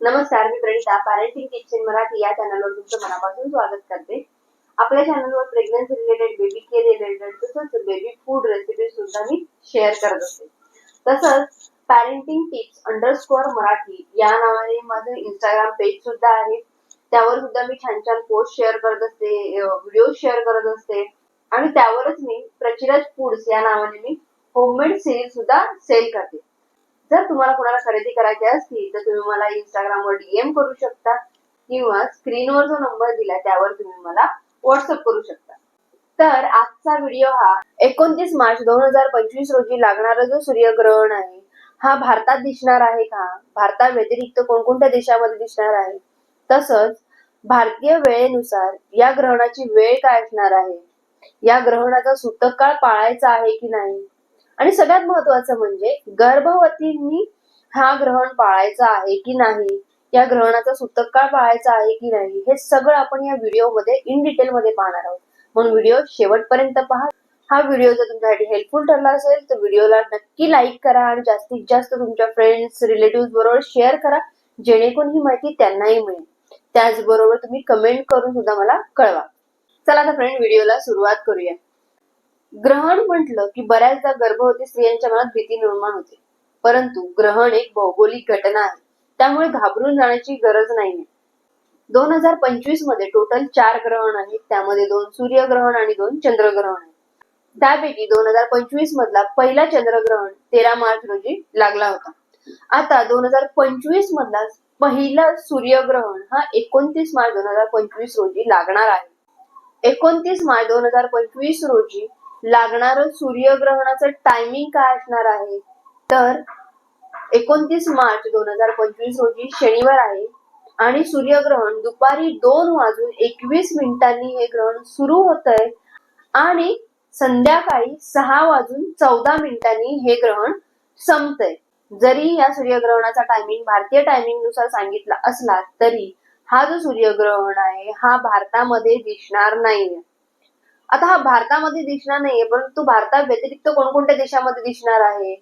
नमस्कार मी Pranita parenting kitchen Marathi या चॅनलवर तुमचं मनापासून स्वागत करते. आपल्या चॅनलवर pregnancy related baby care related तसंच बेबी फूड रेसिपी सुद्धा मी शेअर करत असते. तसंच पॅरेंटिंग टिप्स अंडरस्कोअर मराठी या नावाने माझं इंस्टाग्राम पेज सुद्धा आहे. त्यावर सुद्धा मी छान छान पोस्ट शेअर करत असते व्हिडिओ शेअर करत असते. आणि त्यावरच मी प्रचिराज फूड्स या नावाने मी होममेड सिरीज सुद्धा सेल करते. जर तुम्हाला कोणाला खरेदी करायची असतील तर तुम्ही मला इंस्टाग्रामवर डीएम करू शकता किंवा स्क्रीनवर जो नंबर दिला त्यावर तुम्ही मला व्हॉट्सअप करू शकता. तर आजचा व्हिडिओ हा एकोणतीस मार्च दोन हजार पंचवीस रोजी लागणारा जो सूर्यग्रहण आहे हा भारतात दिसणार आहे का? भारता व्यतिरिक्त कोणकोणत्या देशामध्ये दिसणार आहे? तसंच भारतीय वेळेनुसार या ग्रहणाची वेळ काय असणार आहे? या ग्रहणाचा सूतक काळ पाळायचा आहे की नाही? आणि सगळ्यात महत्वाचं म्हणजे गर्भवतींनी हा ग्रहण पाळायचा आहे की नाही? या ग्रहणाचा सुतक काळ पाळायचा आहे की नाही? हे सगळं आपण या व्हिडिओमध्ये इन डिटेल मध्ये पाहणार आहोत. म्हणून व्हिडिओ शेवटपर्यंत पहा. हा व्हिडिओ जर तुमच्यासाठी हेल्पफुल ठरला असेल तर व्हिडिओला नक्की लाईक करा आणि जास्तीत जास्त तुमच्या फ्रेंड्स रिलेटिव्ह बरोबर शेअर करा जेणेकरून ही माहिती त्यांनाही मिळेल. त्याचबरोबर तुम्ही कमेंट करून सुद्धा मला कळवा. चला आता फ्रेंड व्हिडिओला सुरुवात करूया. ग्रहण म्हटलं की बऱ्याचदा गर्भवती स्त्रियांच्या मनात भीती निर्माण होते. परंतु ग्रहण एक भौगोलिक घटना आहे. त्यामुळे घाबरून जाण्याची गरज नाहीये. दोन हजार पंचवीसमध्ये टोटल चार ग्रहण आहेत. त्यामध्ये दोन सूर्यग्रहण आणि दोन चंद्रग्रहण आहेत. त्यापैकी दोन हजार पंचवीस मधला पहिला चंद्रग्रहण तेरा मार्च रोजी लागला होता. आता दोन हजार पंचवीस मधला पहिला सूर्यग्रहण हा एकोणतीस मार्च दोन हजार पंचवीस रोजी लागणार आहे. एकोणतीस मार्च दोन हजार पंचवीस रोजी लागणार सूर्यग्रहणाचं टायमिंग काय असणार आहे? तर एकोणतीस मार्च दोन हजार पंचवीस रोजी शनिवार आहे आणि सूर्यग्रहण दुपारी दोन वाजून एकवीस मिनिटांनी हे ग्रहण सुरू होत आहे आणि संध्याकाळी सहा वाजून चौदा मिनिटांनी हे ग्रहण संपतंय. जरी या सूर्यग्रहणाचा टायमिंग भारतीय टायमिंगनुसार सांगितला असला तरी हा जो सूर्यग्रहण आहे हा भारतामध्ये दिसणार नाहीये. आता हा भारतामध्ये दिसणार नाहीये परंतु भारता व्यतिरिक्त कोणकोणत्या देशामध्ये दिसणार आहे?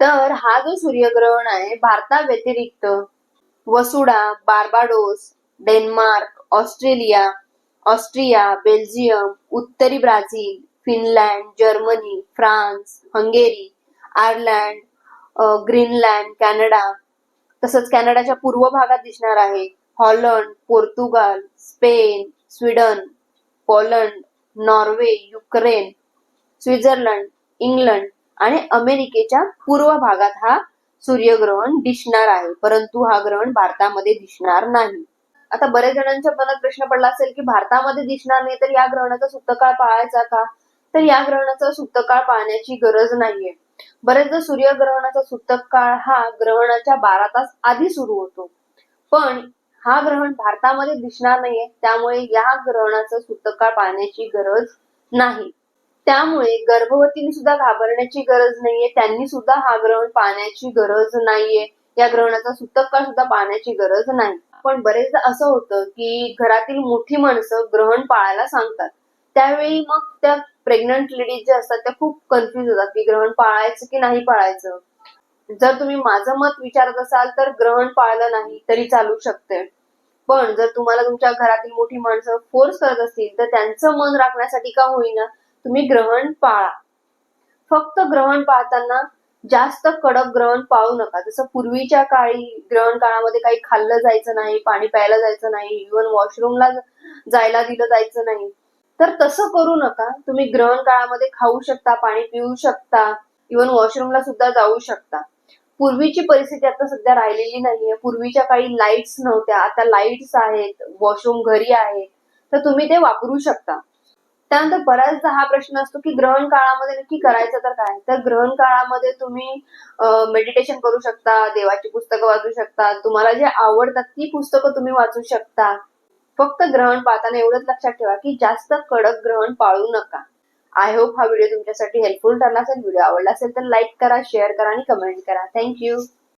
तर हा जो सूर्यग्रहण आहे भारताव्यतिरिक्त वसुडा Barbados Denmark Australia Austria Belgium उत्तरी Brazil Finland Germany France Hungary Ireland Greenland Canada. तसंच कॅनडाच्या पूर्व भागात दिसणार आहे Holland Portugal Spain Sweden Poland Norway Ukraine Switzerland England आणि अमेरिकेच्या पूर्व भागात हा सूर्यग्रहण दिसणार आहे. परंतु हा ग्रहण भारतामध्ये दिसणार नाही. आता बरेच जणांच्या मनात प्रश्न पडला असेल की भारतामध्ये दिसणार नाही तर या ग्रहणाचा सुप्तकाळ पाळायचा का? तर या ग्रहणाचा सुप्तकाळ पाळण्याची गरज नाहीये. बरेचदा सूर्यग्रहणाचा सुतक काळ हा ग्रहणाच्या बारा तास आधी सुरू होतो. पण हा ग्रहण भारतामध्ये दिसणार नाहीये. त्यामुळे या ग्रहणाचं सूतकाळ काळ पाळण्याची गरज नाही. त्यामुळे गर्भवतीने सुद्धा घाबरण्याची गरज नाहीये. त्यांनी सुद्धा हा ग्रहण पाहण्याची गरज नाहीये. या ग्रहणाचा सुतक काळ सुद्धा पाहण्याची गरज नाही. पण बरेचदा असं होतं की घरातील मोठी माणसं ग्रहण पाळायला सांगतात. त्यावेळी मग त्या प्रेग्नंट लेडीज ज्या असतात त्या खूप कन्फ्युज होतात की ग्रहण पाळायचं की नाही पाळायचं? जर तुम्ही माझं मत विचारत असाल तर ग्रहण पाळलं नाही तरी चालू शकते पण जर तुम्हाला तुमच्या घरातील मोठी माणसं फोर्स करत असतील तर त्यांचं मन राखण्यासाठी का होईना तुम्ही ग्रहण पाळा. फक्त ग्रहण पाळताना जास्त कडक ग्रहण पाळू नका. जसं पूर्वीच्या काळी ग्रहण काळामध्ये काही खाल्लं जायचं नाही पाणी प्यायला जायचं नाही इव्हन वॉशरूमला जायला दिलं जायचं नाही. तर तसं करू नका. तुम्ही ग्रहण काळामध्ये खाऊ शकता पाणी पिऊ शकता इव्हन वॉशरूमला सुद्धा जाऊ शकता. पूर्वीची परिस्थिती आता सध्या राहिलेली नाहीये. पूर्वीच्या काळी लाईट्स नव्हत्या. आता लाईट्स आहेत वॉशरूम घरी आहे. तर तुम्ही ते वापरू शकता. त्यानंतर बऱ्याचदा हा प्रश्न असतो की ग्रहण काळामध्ये नक्की करायचं तर काय? तर ग्रहण काळामध्ये तुम्ही मेडिटेशन करू शकता देवाची पुस्तकं वाचू शकता. तुम्हाला जे आवडतात ती पुस्तकं तुम्ही वाचू शकता. फक्त ग्रहण पाहताना एवढंच लक्षात ठेवा की जास्त कडक ग्रहण पाळू नका. आय होप हा व्हिडिओ तुमच्यासाठी हेल्पफुल ठरला असेल व्हिडिओ आवडला असेल तर लाईक करा शेअर करा आणि कमेंट करा. थँक्यू